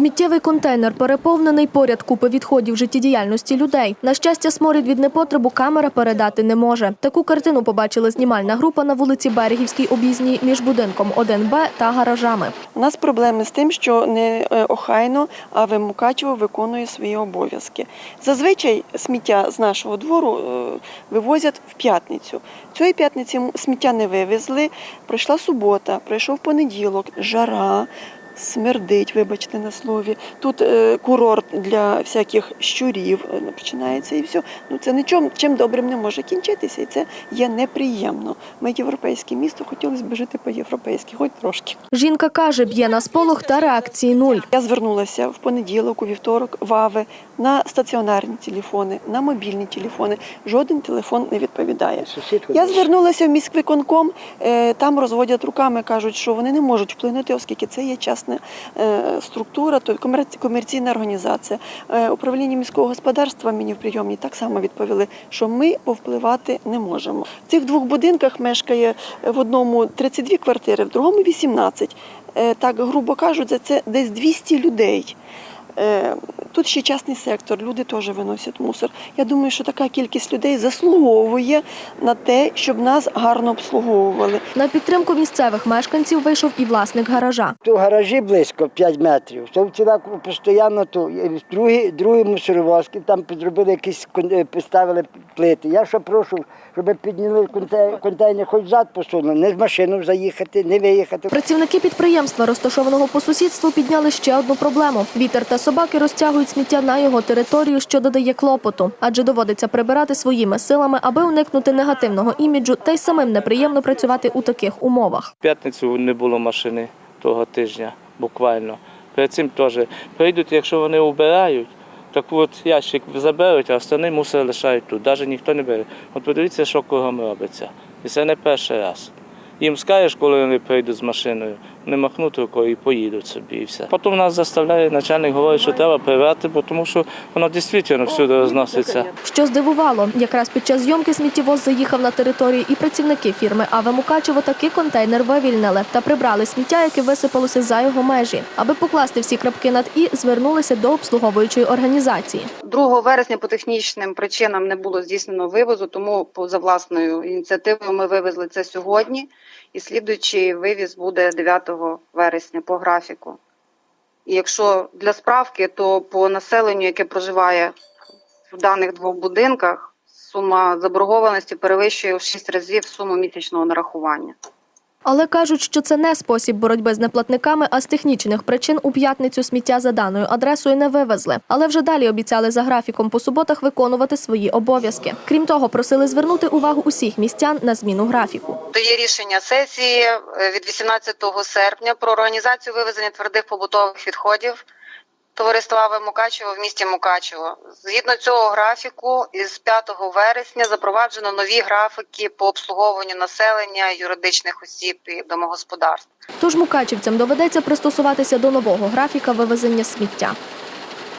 Сміттєвий контейнер переповнений поряд купи відходів життєдіяльності людей. На щастя, сморід від непотребу камера передати не може. Таку картину побачила знімальна група на вулиці Берегівській об'їзній між будинком 1Б та гаражами. У нас проблеми з тим, що не е, охайно, а вимукачево виконує свої обов'язки. Зазвичай сміття з нашого двору е, вивозять в п'ятницю. Цієї п'ятниці сміття не вивезли. Пройшла субота, пройшов понеділок, жара. Смердить, вибачте на слові. Тут е, курорт для всяких щурів е, починається і все. Ну це нічим чим добрим не може кінчитися, і це є неприємно. Ми європейське місто, хотілося б жити по-європейськи, хоч трошки. Жінка каже, б'є на сполох та реакції нуль. Я звернулася в понеділок, у вівторок, в АВИ на стаціонарні телефони, на мобільні телефони. Жоден телефон не відповідає. Я звернулася в міськвиконком, е, там розводять руками, кажуть, що вони не можуть вплинути, оскільки це є частна е, структура, комерційна організація. Е, Управління міського господарства мені в прийомні так само відповіли, що ми повпливати не можемо. В цих двох будинках мешкає в одному 32 квартири, в другому 18. Е, Так, грубо кажуть, це десь 200 людей. Е, Тут ще частний сектор, люди теж виносять мусор. Я думаю, що така кількість людей заслуговує на те, щоб нас гарно обслуговували. На підтримку місцевих мешканців вийшов і власник гаража. Тут гаражі близько 5 метрів. То ціла постійно то другі, другі мусоровозки, там зробили якісь е, поставили плити. Я що прошу, щоб підняли контейнер, хоч зад посунули, не з машину заїхати, не виїхати. Працівники підприємства, розташованого по сусідству, підняли ще одну проблему. Вітер та собаки розтягують сміття на його територію, що додає клопоту, адже доводиться прибирати своїми силами, аби уникнути негативного іміджу, та й самим неприємно працювати у таких умовах. П'ятницю не було машини того тижня, буквально. Перед цим теж прийдуть, якщо вони убирають, так от ящик заберуть, а остальний мусор лишають тут. Навіть ніхто не бере. От подивіться, що кругом робиться. І це не перший раз. Їм скажеш, коли вони прийдуть з машиною, вони махнуть рукою і поїдуть собі, і все. Потім нас заставляє начальник говорить, що треба прибрати, бо тому що воно дійсно всюди розноситься. Що здивувало, якраз під час зйомки сміттєвоз заїхав на територію, і працівники фірми АВ Мукачево таки контейнер вивільнили та прибрали сміття, яке висипалося за його межі. Аби покласти всі крапки над і, звернулися до обслуговуючої організації. 2 вересня по технічним причинам не було здійснено вивозу, тому за власною ініціативою ми вивезли це сьогодні. І слідуючий вивіз буде 9 вересня по графіку. І якщо для справки, то по населенню, яке проживає в даних двох будинках, сума заборгованості перевищує в 6 разів суму місячного нарахування. Але кажуть, що це не спосіб боротьби з неплатниками, а з технічних причин у п'ятницю сміття за даною адресою не вивезли. Але вже далі обіцяли за графіком по суботах виконувати свої обов'язки. Крім того, просили звернути увагу усіх містян на зміну графіку. То є рішення сесії е, від 18 серпня про організацію вивезення твердих побутових відходів товариства «АВ Мукачево в місті Мукачево. Згідно цього графіку, із 5 вересня запроваджено нові графіки по обслуговуванню населення, юридичних осіб і домогосподарств. Тож мукачівцям доведеться пристосуватися до нового графіка вивезення сміття.